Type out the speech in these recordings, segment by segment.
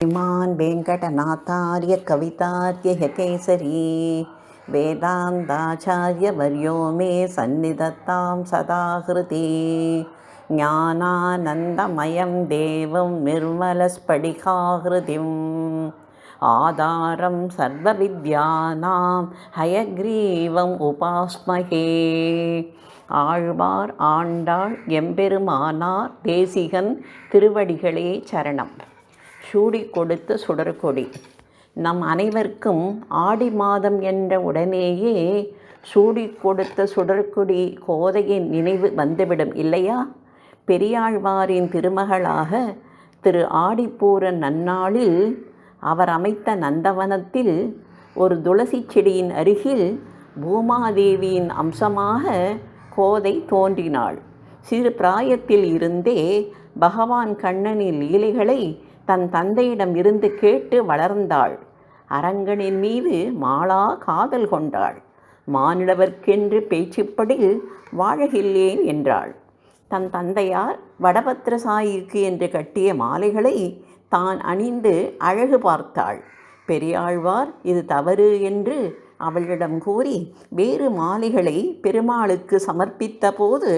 श्रीमान् वेङ्कटनाथार्य कवितार्यकेसरी वेदान्ताचार्यवर्यो मे सन्निधत्तां सदा हृति ज्ञानानन्दमयं देवं निर्मलस्फटिकाहृतिम् आधारं सर्वविद्यानां हयग्रीवम् उपास्महे ஆழ்வார் ஆண்டாள் எம்பெருமானார் தேசிகன் திருவடிகளே சரணம் சூடி கொடுத்த சுடர்கொடி. நம் அனைவருக்கும் ஆடி மாதம் என்ற உடனேயே சூடி கொடுத்த சுடர்கொடி கோதையின் நினைவு வந்துவிடும் இல்லையா? பெரியாழ்வாரின் திருமகளாக திரு ஆடிப்பூர நன்னாளில் அவர் அமைத்த நந்தவனத்தில் ஒரு துளசி செடியின் அருகில் பூமாதேவியின் அம்சமாக கோதை தோன்றினாள். சிறு பிராயத்தில் இருந்தே பகவான் கண்ணனின் லீலைகளை தன் தந்தையிடம் இருந்து கேட்டு வளர்ந்தாள். அரங்கனின் மீது மாளா காதல் கொண்டாள். மானிடவர்க்கென்று பேச்சுப்படி வாழகில்லேன் என்றாள். தன் தந்தையார் வடபத்திரசாயிக்கு என்று கட்டிய மாலைகளை தான் அணிந்து அழகு பார்த்தாள். பெரியாழ்வார் இது தவறு என்று அவளிடம் கூறி வேறு மாலைகளை பெருமாளுக்கு சமர்ப்பித்த போது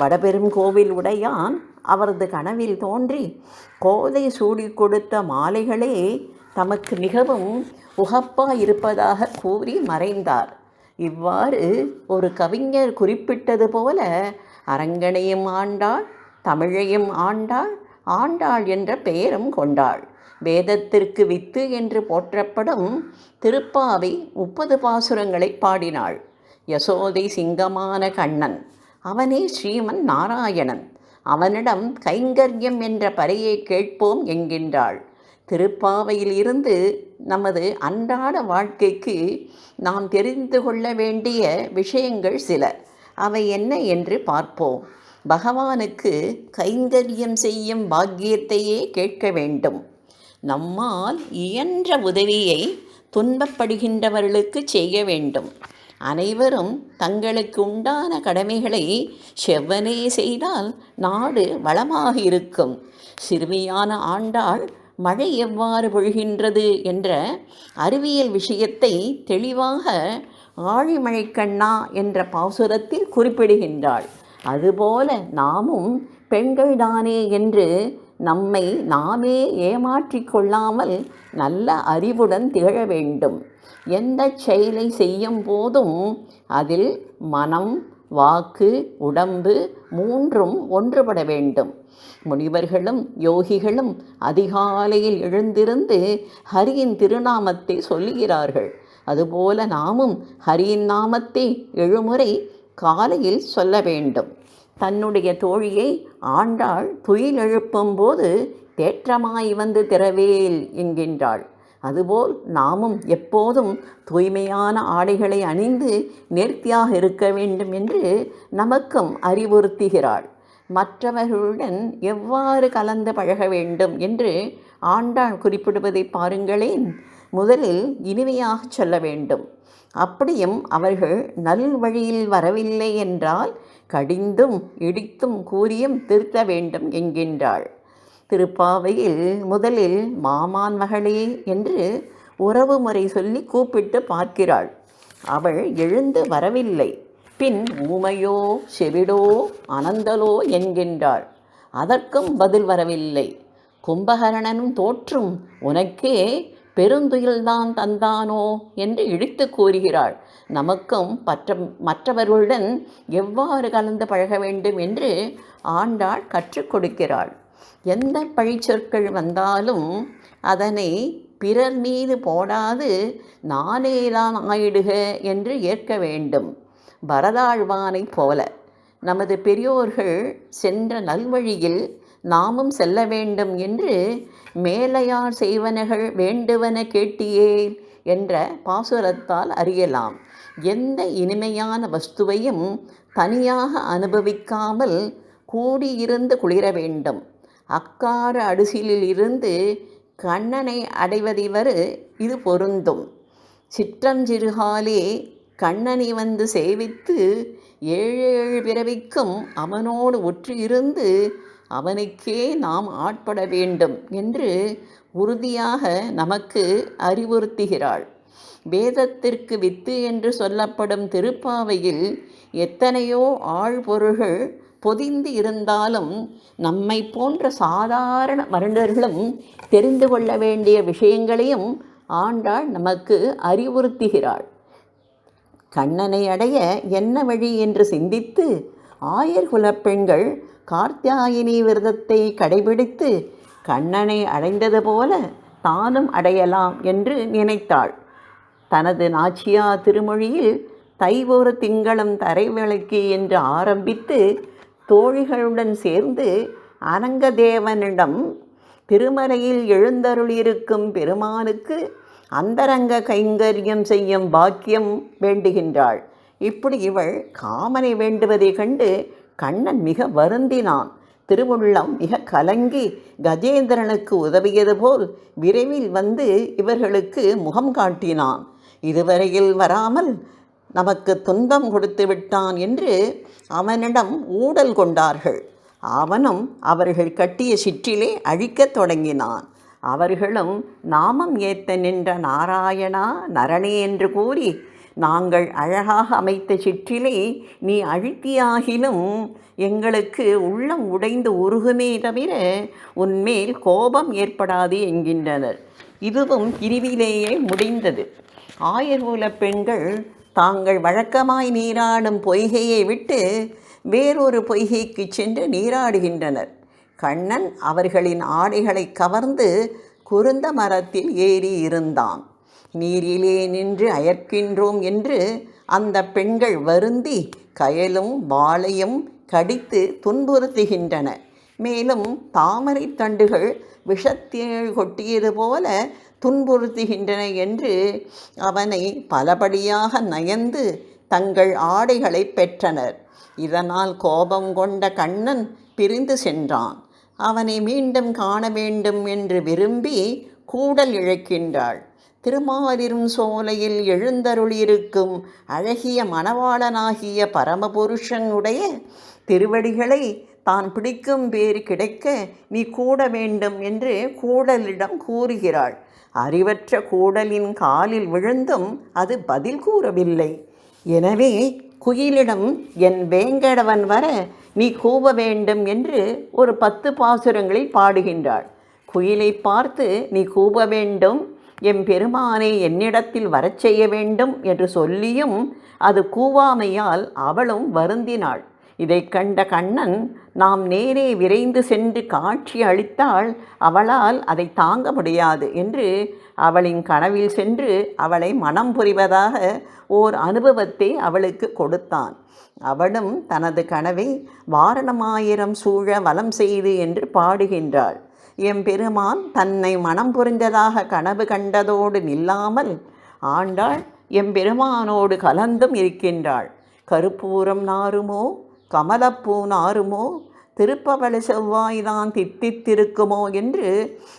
வடபெரும் கோவில் உடையான் அவரது கனவில் தோன்றி கோதை சூடி கொடுத்த மாலைகளே தமக்கு மிகவும் உகப்பாயிருப்பதாக கூறி மறைந்தார். இவ்வாறு ஒரு கவிஞர் குறிப்பிட்டது போல அரங்கனையும் ஆண்டாள் தமிழையும் ஆண்டாள் ஆண்டாள் என்ற பெயரும் கொண்டாள். வேதத்திற்கு வித்து என்று போற்றப்படும் திருப்பாவை முப்பது பாசுரங்களை பாடினாள். யசோதை சிங்கமான கண்ணன் அவனே ஸ்ரீமன் நாராயணன். அவனிடம் கைங்கரியம் என்ற பறையை கேட்போம் என்கின்றாள். திருப்பாவையில் இருந்து நமது அன்றாட வாழ்க்கைக்கு நாம் தெரிந்து கொள்ள வேண்டிய விஷயங்கள் சில. அவை என்ன என்று பார்ப்போம். பகவானுக்கு கைங்கரியம் செய்யும் பாக்கியத்தையே கேட்க வேண்டும். நம்மால் இயன்ற உதவியை துன்பப்படுகின்றவர்களுக்கு செய்ய வேண்டும். அனைவரும் தங்களுக்கு உண்டான கடமைகளை செவ்வனே செய்தால் நாடு வளமாக இருக்கும். சிறுமியான ஆண்டாள் மழை எவ்வாறு பொழுகின்றது என்ற அறிவியல் விஷயத்தை தெளிவாக ஆழிமழைக்கண்ணா என்ற பாசுரத்தில் குறிப்பிடுகின்றாள். அதுபோல நாமும் பெண்கள்தானே என்று நம்மை நாமே ஏமாற்றிக் கொள்ளாமல் நல்ல அறிவுடன் திகழ வேண்டும். எந்த செயலை செய்யும் போதும் அதில் மனம் வாக்கு உடம்பு மூன்றும் ஒன்றுபட வேண்டும். முனிவர்களும் யோகிகளும் அதிகாலையில் எழுந்திருந்து ஹரியின் திருநாமத்தை சொல்லுகிறார்கள். அதுபோல நாமும் ஹரியின் நாமத்தை எழுமுறை காலையில் சொல்ல வேண்டும். தன்னுடைய தோழியை ஆண்டாள் துயிலெழுப்பும் போது தேற்றமாய் வந்து திறவேல் என்கின்றாள். அதுபோல் நாமும் எப்போதும் தூய்மையான ஆடைகளை அணிந்து நேர்த்தியாக இருக்க வேண்டும் என்று நமக்கும் அறிவுறுத்துகிறாள். மற்றவர்களுடன் எவ்வாறு கலந்து பழக வேண்டும் என்று ஆண்டாள் குறிப்பிடுவதை பாருங்களேன். முதலில் இனிமையாக சொல்ல வேண்டும். அப்படியும் அவர்கள் நல் வழியில் வரவில்லை என்றால் கடிந்தும் இடித்தும் கூறியும் திருத்த வேண்டும் என்கின்றாள். திருப்பாவையில் முதலில் மாமான் மகளே என்று உறவு முறை சொல்லி கூப்பிட்டு பார்க்கிறாள். அவள் எழுந்து வரவில்லை. பின் ஊமையோ செவிடோ அனந்தலோ என்கின்றாள். அதற்கும் பதில் வரவில்லை. கும்பகரணனும் தோற்றும் உனக்கே பெருந்துயில்தான் தந்தானோ என்று இழித்து கூறுகிறாள். நமக்கும் மற்ற மற்றவர்களுடன் எவ்வாறு கலந்து பழக வேண்டும் என்று ஆண்டாள் கற்றுக் கொடுக்கிறாள். எந்த பழிச்சொற்கள் வந்தாலும் அதனை பிறர் மீது போடாது நானேதான் ஆயிடுக என்று ஏற்க வேண்டும். பரதாழ்வானைப் போல நமது பெரியோர்கள் சென்ற நல்வழியில் நாமும் செல்ல வேண்டும் என்று மேலையார் செய்வனகள் வேண்டுவன கேட்டியேன் என்ற பாசுரத்தால் அறியலாம். எந்த இனிமையான வஸ்துவையும் தனியாக அனுபவிக்காமல் கூடியிருந்து குளிர வேண்டும். அக்கார அடிசிலில் இருந்து கண்ணனை அடைவதிவரு இது பொருந்தும். சிற்றஞ்சிறுகாலே கண்ணனை வந்து சேவித்து ஏழு ஏழு பிறவிக்கும் அவனோடு ஒற்றி இருந்து அவனுக்கே நாம் ஆட்பட வேண்டும் என்று உறுதியாக நமக்கு அறிவுறுத்துகிறாள். வேதத்திற்கு வித்து என்று சொல்லப்படும் திருப்பாவையில் எத்தனையோ ஆழ்பொருள்கள் பொதிந்து இருந்தாலும் நம்மை போன்ற சாதாரண மருண்டர்களும் தெரிந்து கொள்ள வேண்டிய விஷயங்களையும் ஆண்டாள் நமக்கு அறிவுறுத்துகிறாள். கண்ணனை அடைய என்ன வழி என்று சிந்தித்து ஆயர் குலப் பெண்கள் கார்த்தியாயினி விரதத்தை கடைபிடித்து கண்ணனை அடைந்தது போல தானும் அடையலாம் என்று நினைத்தாள். தனது நாச்சியா திருமொழியில் தை ஒரு தரை தரைவிளக்கு என்று ஆரம்பித்து தோழிகளுடன் சேர்ந்து அனங்கதேவனிடம் திருமலையில் எழுந்தருளியிருக்கும் பெருமானுக்கு அந்தரங்க கைங்கரியம் செய்யும் பாக்கியம் வேண்டுகின்றாள். இப்படி இவள் காமனை வேண்டுவதை கண்டு கண்ணன் மிக வருந்தினான். திருவுள்ளம் மிக கலங்கி கஜேந்திரனுக்கு உதவியது போல் விரைவில் வந்து இவர்களுக்கு முகம் காட்டினான். இதுவரையில் வராமல் நமக்கு துன்பம் கொடுத்து விட்டான் என்று அவனிடம் ஊடல் கொண்டார்கள். அவனும் அவர்கள் கட்டிய சிற்றிலே அழிக்கத் தொடங்கினான். அவர்களும் நாமம் ஏத்த நின்ற நாராயணா நரணே என்று கூறி நாங்கள் அழகாக அமைத்த சிற்றிலே நீ அழுத்தியாகிலும் எங்களுக்கு உள்ளம் உடைந்து உருகுமே தவிர உன்மேல் கோபம் ஏற்படாது என்கின்றனர். இதுவும் பிரிவிலேயே முடிந்தது. ஆயர்குல பெண்கள் தாங்கள் வழக்கமாய் நீராடும் பொய்கையை விட்டு வேறொரு பொய்கைக்கு சென்று நீராடுகின்றனர். கண்ணன் அவர்களின் ஆடைகளை கவர்ந்து குருந்த மரத்தில் ஏறி இருந்தான். நீரிலே நின்று அயர்க்கின்றோம் என்று அந்த பெண்கள் வருந்தி கயலும் வாளையும் கடித்து துன்புறுத்துகின்றன. மேலும் தாமரை தண்டுகள் விஷத்தேள் கொட்டியது போல துன்புறுத்துகின்றன என்று அவனை பலபடியாக நயந்து தங்கள் ஆடைகளை பெற்றனர். இதனால் கோபம் கொண்ட கண்ணன் பிரிந்து சென்றான். அவனை மீண்டும் காண வேண்டும் என்று விரும்பி கூடல் இழைக்கின்றாள். திருமாலிரும் சோலையில் எழுந்தருளியிருக்கும் அழகிய மணவாளனாகிய பரமபுருஷனுடைய திருவடிகளை தான் பிடிக்கும் பேர் கிடைக்க நீ கூட வேண்டும் என்று கூடலிடம் கூறுகிறாள். அறிவற்ற கூடலின் காலில் விழுந்தும் அது பதில் கூறவில்லை. எனவே குயிலிடம் என் வேங்கடவன் வர நீ கூவ வேண்டும் என்று ஒரு பத்து பாசுரங்களில் பாடுகின்றாள். குயிலை பார்த்து நீ கூவ வேண்டும் எம்பெருமானை என்னிடத்தில் வரச் செய்ய வேண்டும் என்று சொல்லியும் அது கூவாமையால் அவளும் வருந்தினாள். இதைக் கண்ட கண்ணன் நாம் நேரே விரைந்து சென்று காட்சி அளித்தால் அவளால் அதை தாங்க முடியாது என்று அவளின் கனவில் சென்று அவளை மனம் புரிவதாக ஓர் அனுபவத்தை அவளுக்கு கொடுத்தான். அவளும் தனது கனவை வாரணமாயிரம் சூழ வலம் செய்து என்று பாடுகின்றாள். எம்பெருமான் தன்னை மனம் புரிந்ததாக கனவு கண்டதோடு நில்லாமல் ஆண்டாள் எம்பெருமானோடு கலந்தும் இருக்கின்றாள். கருப்பூரம் நாருமோ கமலப்பூ நாருமோ திருப்பவள செவ்வாய்தான் தித்தித்திருக்குமோ என்று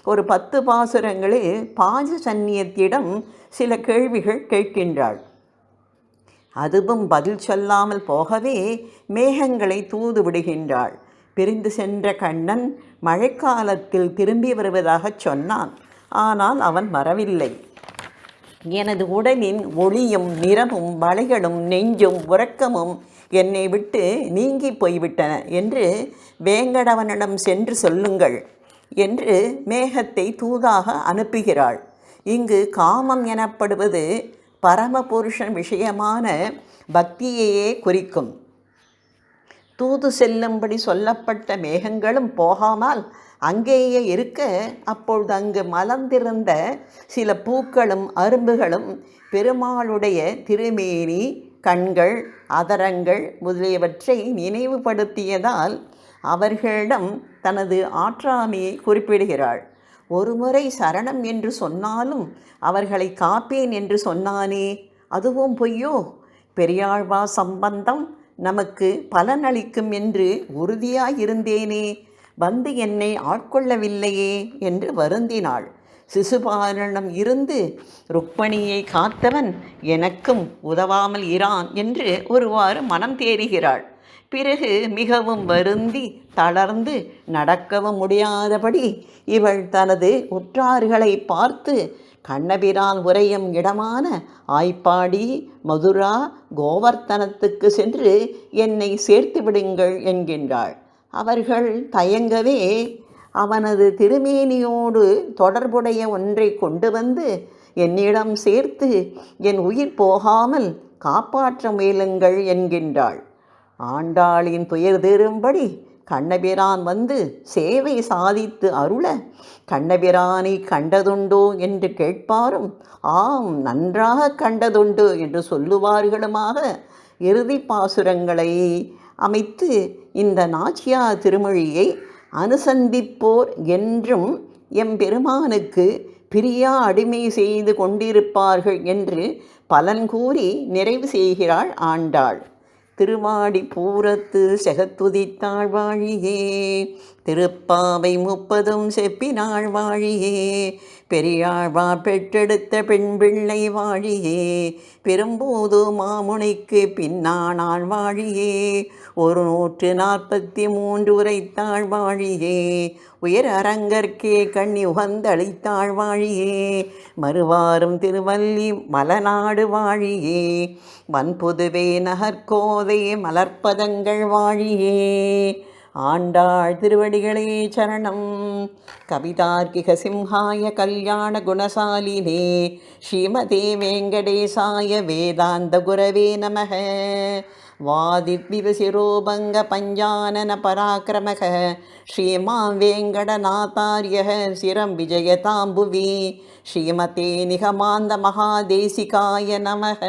ஒரு பத்து பாசுரங்களில் பாஞ்சசன்னியத்திடம் சில கேள்விகள் கேட்கின்றாள். அதுவும் பதில் சொல்லாமல் போகவே மேகங்களை தூது விடுகின்றாள். பிரிந்து சென்ற கண்ணன் மழைக்காலத்தில் திரும்பி வருவதாகச் சொன்னான். ஆனால் அவன் வரவில்லை எனது உடலின் ஒளியும் நிறமும் வளைகளும் நெஞ்சும் உறக்கமும் என்னை விட்டு நீங்கி போய்விட்டன என்று வேங்கடவனிடம் சென்று சொல்லுங்கள் என்று மேகத்தை தூதாக அனுப்புகிறாள். இங்கு காமம் எனப்படுவது பரமபுருஷன் விஷயமான பக்தியையே குறிக்கும். தூது செல்லும்படி சொல்லப்பட்ட மேகங்களும் போகாமல் அங்கேயே இருக்க அப்பொழுது அங்கு மலர்ந்திருந்த சில பூக்களும் அரும்புகளும் பெருமாளுடைய திருமேனி கண்கள் அதரங்கள் முதலியவற்றை நினைவுபடுத்தியதால் அவர்களிடம் தனது ஆற்றாமையை குறிப்பிடுகிறாள். ஒருமுறை சரணம் என்று சொன்னாலும் அவர்களை காப்பேன் என்று சொன்னானே அதுவும் பொய்யோ? பெரியாழ்வா சம்பந்தம் நமக்கு பலனளிக்கும் என்று உறுதியாயிருந்தேனே. வந்து என்னை ஆட்கொள்ளவில்லையே என்று வருந்தினாள். சிசுபாலனம் இருந்து ருக்மணியை காத்தவன் எனக்கும் உதவாமல் இரான் என்று ஒருவாறு மனம் தேறுகிறாள். பிறகு மிகவும் வருந்தி தளர்ந்து நடக்கவும் முடியாதபடி இவள் தனது உற்றார்களை பார்த்து கண்ணபிரான் உரையும் இடமான ஆய்ப்பாடி மதுரா கோவர்த்தனத்துக்கு சென்று என்னை சேர்த்து விடுங்கள் என்கின்றாள். அவர்கள் தயங்கவே அவனது திருமேனியோடு தொடர்புடைய ஒன்றை கொண்டு வந்து என்னிடம் சேர்த்து என் உயிர் போகாமல் காப்பாற்ற முயலுங்கள் என்கின்றாள். ஆண்டாளின் துயர் தீரும்படி கண்ணபிரான் வந்து சேவை சாதித்து அருள கண்ணபிரானை கண்டதுண்டோ என்று கேட்பாரும். ஆம் நன்றாக கண்டதுண்டு என்று சொல்லுவார்களுமாக இறுதி பாசுரங்களை அமைத்து இந்த நாச்சியா திருமொழியை அனுசந்திப்போர் என்றும் எம்பெருமானுக்கு பிரியா அடிமை செய்து கொண்டிருப்பார்கள் என்று பலன் கூறி நிறைவு செய்கிறாள் ஆண்டாள். திருவாடி பூரத்து செகத்துதித்தாள் வாழியே. திருப்பாவை முப்பதும் செப்பினாள் வாழியே. பெரியாழ்வா பெற்றெடுத்த பெண் பிள்ளை வாழியே. பெரும்போது மாமுனிக்கு பின்னானாள் வாழியே. ஒரு நூற்று நாற்பத்தி மூன்று உரைத்தாள் வாழியே. உயர் அரங்கற்கே கண்ணி உகந்தளித்தாள் வாழியே. மறுவாரும் திருவல்லி மலநாடு வாழியே. வன்புதுவே நகர்கோதை மலர்ப்பதங்கள் வாழியே. ஆண்டாள் திருவடிகளே சரணம். கவிதார்க்கிக சிம்ஹாய கல்யாண குணசாலினே ஸ்ரீமதே வெங்கடேசாய வேதாந்த குரவே நமக. வாதித்விவசிரோபங்க பஞ்சானன பராக்கிரமக ஸ்ரீமாம் வேங்கடநாத்தாரிய சிரம் விஜயதாம்புவி ஸ்ரீமதே நிகமாந்த மகாதேசிகாய நமக.